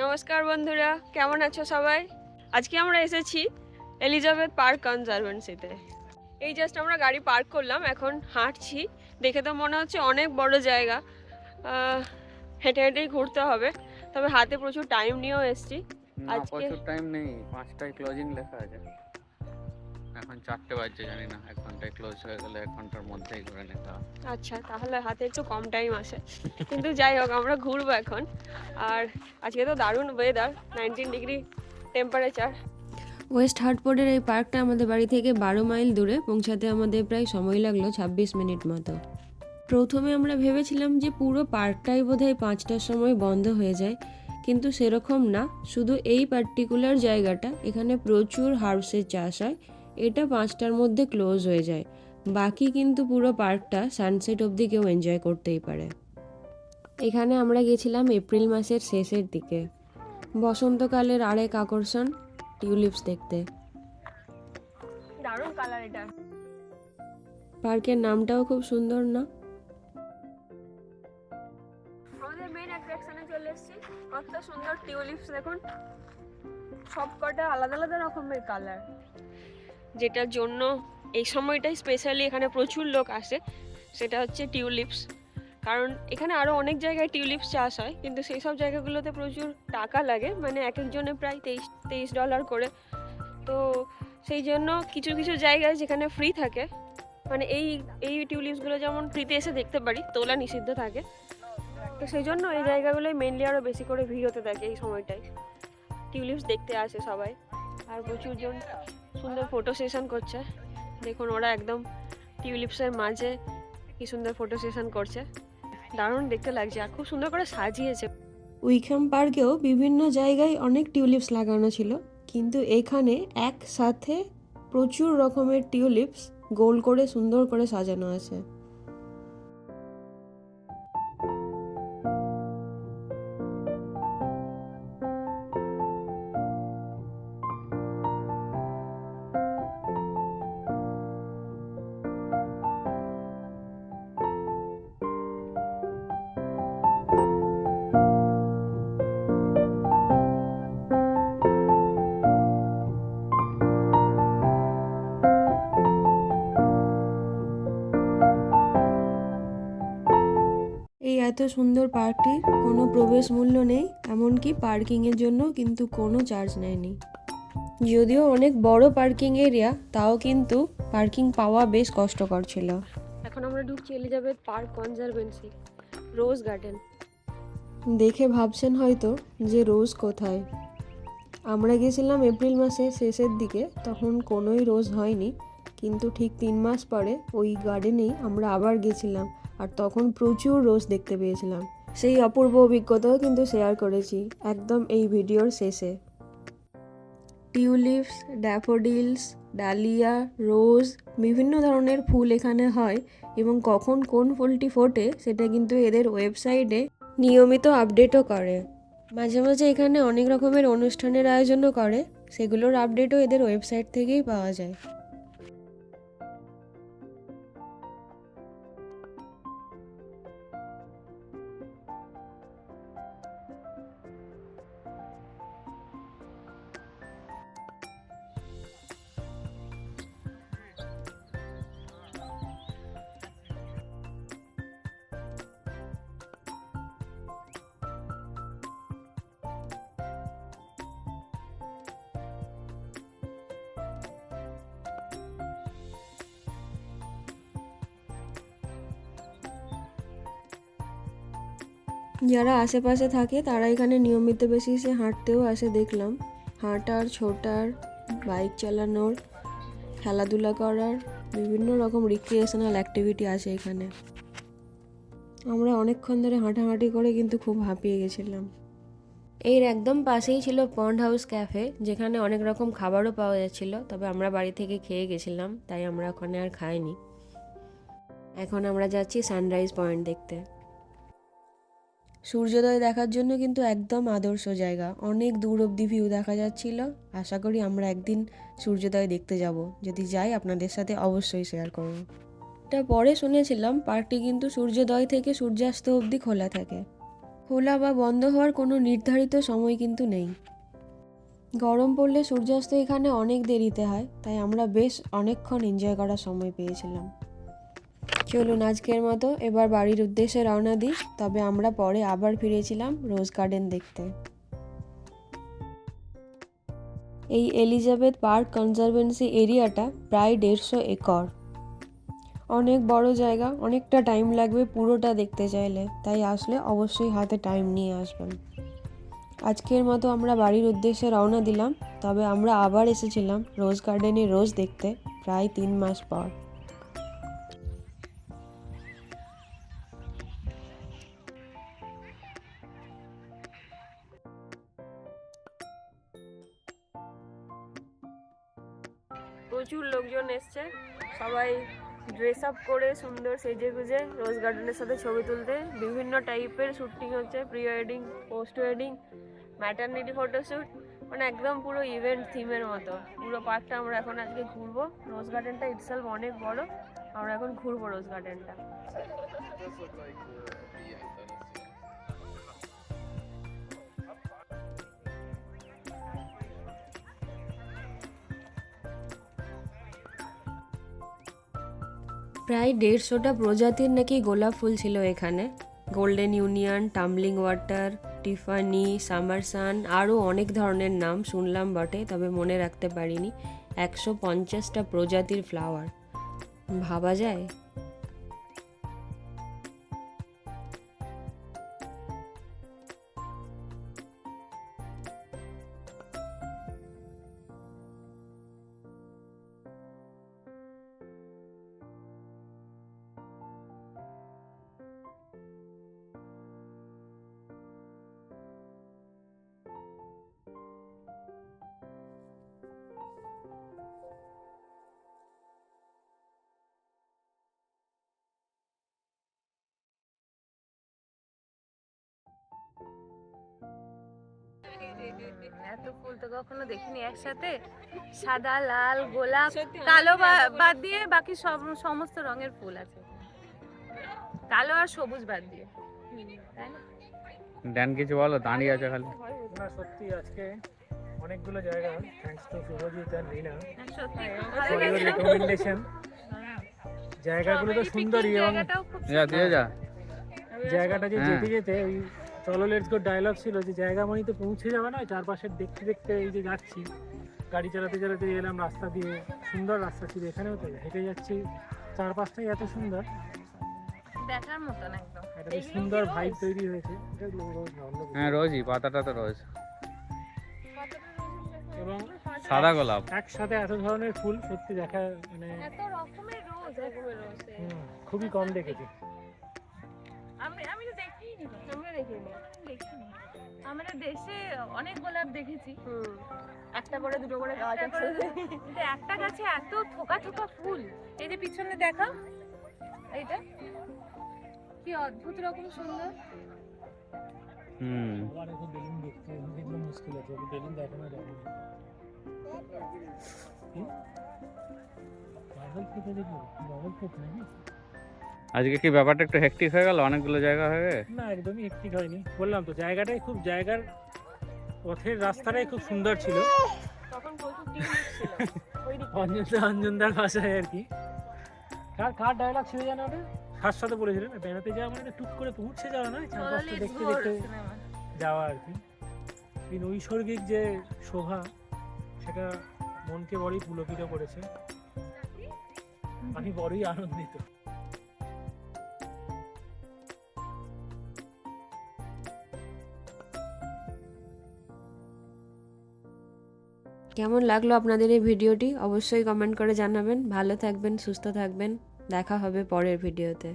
নমস্কার বন্ধুরা কেমন আছো সবাই? আজকে আমরা এসেছি এলিজাবেথ পার্ক কনজারভেন্সিতে। এই জাস্ট আমরা গাড়ি পার্ক করলাম এখন হাঁটছি। দেখে তো মনে হচ্ছে অনেক বড় জায়গা। আহ, হেঁটে হেঁটেই ঘুরতে হবে তবে হাতে প্রচুর টাইম নিয়েও এসেছি। আজকে- প্রচুর টাইম নেই পাঁচটায় ক্লোজিং লেখা আছে। এখন চারটে বাজছে জানি না। এক ঘন্টায় ক্লোজ হয়ে গেলে এক ঘণ্টার মধ্যেই করে নিতে হবে। আচ্ছা তাহলে হাতে একটু কম টাইম আছে কিন্তু যাই হোক আমরা ঘুরবো এখন। আর আজকে তো দারুণ weather nineteen degree temperature west হার্টফোর্ডের এই পার্কটা আমাদের বাড়ি থেকে বারো মাইল দূরে পৌঁছাতে আমাদের প্রায় সময় লাগল ছাব্বিশ মিনিট মতো। প্রথমে আমরা ভেবেছিলাম যে পুরো পার্কটাই বোধহয় পাঁচটার সময় বন্ধ হয়ে যায় কিন্তু সেরকম না। শুধু এই পার্টিকুলার জায়গাটা এখানে প্রচুর হার্বসের চাষ হয়। এটা পাঁচটার মধ্যে ক্লোজ হয়ে যায়। বাকি কিন্তু পুরো পার্কটা সানসেট অবধি কেউ এনজয় করতেই পারে। এখানে আমরা গেছিলাম এপ্রিল মাসের শেষের দিকে। বসন্তকালের আরেক আকর্ষণ টিউলিপস দেখতে। দারুণ কালার এটা। পার্কের নামটাও খুব সুন্দর না? আমাদের মেইন অ্যাট্রাকশনে চলে এসেছি। কত সুন্দর টিউলিপস দেখুন। সব কটা আলাদা আলাদা রকমের কালার। যেটার জন্য এই সময়টাই স্পেশালি এখানে প্রচুর লোক আসে, সেটা হচ্ছে টিউলিপস কারণ এখানে আরও অনেক জায়গায় টিউলিপস চাষ হয়, কিন্তু সেই সব জায়গাগুলোতে প্রচুর টাকা লাগে মানে এক একজনে প্রায় তেইশ তেইশ ডলার করে। তো সেই জন্য কিছু কিছু জায়গায় যেখানে ফ্রি থাকে মানে এই এই টিউলিপসগুলো যেমন ফ্রিতে এসে দেখতে পারি, তোলা নিষিদ্ধ থাকে। তো সেই জন্য এই জায়গাগুলোয় মেনলি আরও বেশি করে ভিড় হতে থাকে এই সময়টায়। টিউলিপস দেখতে আসে সবাই, আর প্রচুর জন সুন্দর ফটো সেশন করছে। দেখুন, ওরা একদম টিউলিপসের মাঝে কি সুন্দর ফটো সেশন করছে। দারুণ দেখতে লাগছে, আর খুব সুন্দর করে সাজিয়েছে। উইখাম পার্কেও বিভিন্ন জায়গায় অনেক টিউলিপস লাগানো ছিল, কিন্তু এখানে একসাথে প্রচুর রকমের টিউলিপস গোল করে সুন্দর করে সাজানো আছে। এত সুন্দর পার্কটির কোনো প্রবেশ মূল্য নেই এমনকি পার্কিংয়ের জন্য কিন্তু কোনো চার্জ নেয়নি। যদিও অনেক বড় পার্কিং এরিয়া তাও কিন্তু পার্কিং পাওয়া বেশ কষ্টকর ছিল। এখন আমরা ঢুকছি Elizabeth park conservancy rose garden. দেখে ভাবছেন হয়তো যে রোজ কোথায়। আমরা গেছিলাম এপ্রিল মাসের শেষের দিকে তখন কোনোই রোজ হয়নি কিন্তু ঠিক তিন মাস পরে ওই গার্ডেনেই আমরা আবার গেছিলাম। আর তখন প্রচুর রোজ দেখতে পেয়েছিলাম। সেই অপূর্ব অভিজ্ঞতাও কিন্তু শেয়ার করেছি একদম এই ভিডিওর শেষে। টিউলিপস, ড্যাফোডিলস, ডালিয়া, রোজ বিভিন্ন ধরনের ফুল এখানে হয় এবং কখন কোন ফুলটি ফোটে সেটা কিন্তু এদের ওয়েবসাইটে নিয়মিত আপডেটও করে। মাঝে মাঝে এখানে অনেক রকমের অনুষ্ঠানের আয়োজনও করে, সেগুলোর আপডেটও এদের ওয়েবসাইট থেকেই পাওয়া যায়। যারা আশেপাশে থাকে, তারা এখানে নিয়মিত বেসিসে হাঁটতেও আসে, দেখলাম। হাঁটার, ছোটার বাইক চালানোর, খেলাধুলা করার, বিভিন্ন রকম রিক্রিয়েশনাল অ্যাক্টিভিটি আছে এখানে। আমরা অনেকক্ষণ ধরে হাঁটাহাঁটি করে কিন্তু খুব হাঁপিয়ে গেছিলাম। এর একদম পাশেই ছিল পন্ড হাউস ক্যাফে যেখানে অনেক রকম খাবারও পাওয়া যাচ্ছিল, তবে আমরা বাড়ি থেকে খেয়ে গেছিলাম, তাই আমরা ওখানে আর খাইনি। এখন আমরা যাচ্ছি সানরাইজ পয়েন্ট দেখতে। সূর্যোদয় দেখার জন্য কিন্তু একদম আদর্শ জায়গা। অনেক দূর অবধি ভিউ দেখা যাচ্ছিল। আশা করি আমরা একদিন সূর্যোদয় দেখতে যাব। যদি যাই, আপনাদের সাথে অবশ্যই শেয়ার করব। এটা পরে শুনেছিলাম, পার্কটি কিন্তু সূর্যোদয় থেকে সূর্যাস্ত অবধি খোলা থাকে। খোলা বা বন্ধ হওয়ার কোনো নির্ধারিত সময় কিন্তু নেই। গরম পড়লে সূর্যাস্ত এখানে অনেক দেরিতে হয়, তাই আমরা বেশ অনেকক্ষণ এনজয় করার সময় পেয়েছিলাম। চলুন আজকের মতো এবার বাড়ির উদ্দেশ্যে রওনা দিই। তবে আমরা পরে আবার ফিরেছিলাম রোজ গার্ডেন দেখতে। এই এলিজাবেথ পার্ক কনজারভেন্সি এরিয়াটা প্রায় দেড়শো একর। অনেক বড় জায়গা, অনেকটা টাইম লাগবে পুরোটা দেখতে চাইলে, তাই আসলে অবশ্যই হাতে টাইম নিয়ে আসবেন। আজকের মতো আমরা বাড়ির উদ্দেশ্যে রওনা দিলাম, তবে আমরা আবার এসেছিলাম রোজ গার্ডেনে রোজ দেখতে, প্রায় তিন মাস পর। প্রচুর লোকজন এসছে। সবাই ড্রেস আপ করে সুন্দর সেজে গুজে রোজ গার্ডেনের সাথে ছবি তুলতে। বিভিন্ন টাইপের শুটিং হচ্ছে pre wedding post wedding maternity photoshoot মানে একদম পুরো ইভেন্ট থিমের মতো। পুরো পার্কটা আমরা এখন আজকে ঘুরবো। রোজ গার্ডেনটা ইটসেলফ অনেক বড়। আমরা এখন ঘুরবো রোজ গার্ডেনটা প্রায় দেড়শোটা প্রজাতির নাকি গোলাপ ফুল ছিল এখানে। Golden union tumbling water Tiffany summer sun আরও অনেক ধরনের নাম শুনলাম বটে, তবে মনে রাখতে পারিনি। একশো পঞ্চাশটা প্রজাতির ফ্লাওয়ার ভাবা যায়? এত ফুল তো কখনো দেখিনি। একসাথে সাদা লাল গোলাপ কালো বা- বাদ দিয়ে বাকি সব সমস্ত রঙের ফুল আছে। কালো আর সবুজ বাদ দিয়ে। তাই না? ড্যান কিছু বলো? দাঁড়িয়ে আছে খালি। না সত্যি আজকে অনেকগুলো জায়গা thanks to Subhajit and Rina. হ্যাঁ, ফর ইউর রেকমেন্ডেশন জায়গাগুলো তো সুন্দরই। এবং জায়গাটাও খুব যা দিয়ে যা। জায়গাটা যে হ্যাঁ। যেতে যেতে ওই চলো লেটস গো ডায়লগ ছিল যে জায়গা মানে তো পৌঁছে যাবে না চারপাশে দেখতে দেখতে এই যে যাচ্ছি গাড়ি চালাতে চালাতে এলাম রাস্তা দিয়ে সুন্দর রাস্তা ছিল এখানেও তো হেঁটে যাচ্ছি চারপাশটাই এত সুন্দর। দেখার মতন একদম। একটা সুন্দর ভাইব তৈরি হয়েছে। হ্যাঁ রোজই পাতাটা তো রোজ। এবং সাদা গোলাপ। একসাথে এত ধরনের ফুল সত্যি দেখা মানে এত রকমের রোজ খুবই কম দেখেছি। আমরা দেখিনি দেখিনি আমরা দেশে অনেক গোলাপ দেখেছি। হুম একটা করে দুটো করে গাছ একটা কিন্তু একটা গাছে এত থোকা থোকা ফুল। এই যে পিছনে দেখা এইটা। কি অদ্ভুত রকম সুন্দর। হুম। বেলুন দেখতে মুশকিল আছে বেলুন দেখানো যাবে? দেখব আজকে কি ব্যাপারটা একটু হেক্টিক হয়ে গেল? অনেকগুলো জায়গা হয়ে গেছে? না একদমই একটিক হয়নি। বললাম তো জায়গাটাই খুব জায়গার পথের রাস্তাটাই খুব সুন্দর ছিল। অঞ্জনদা অঞ্জনদার ভাষায় আর কি। কার কার ডায়লগ ছিল জানো ওটা? সার সাথে বলেছিলেন বেড়াতে যাওয়া মানে টুক করে পৌঁছে যাওয়া চলো চারপাশটা দেখতে দেখতে যাওয়া আর কি। এই নৈসর্গিক যে শোভা সেটা মনকে বড়ই পুলকিত করেছে। আমি বড়ই আনন্দিত। কেমন লাগল আপনাদের এই ভিডিওটি? অবশ্যই কমেন্ট করে জানাবেন। ভালো থাকবেন, সুস্থ থাকবেন। দেখা হবে পরের ভিডিওতে।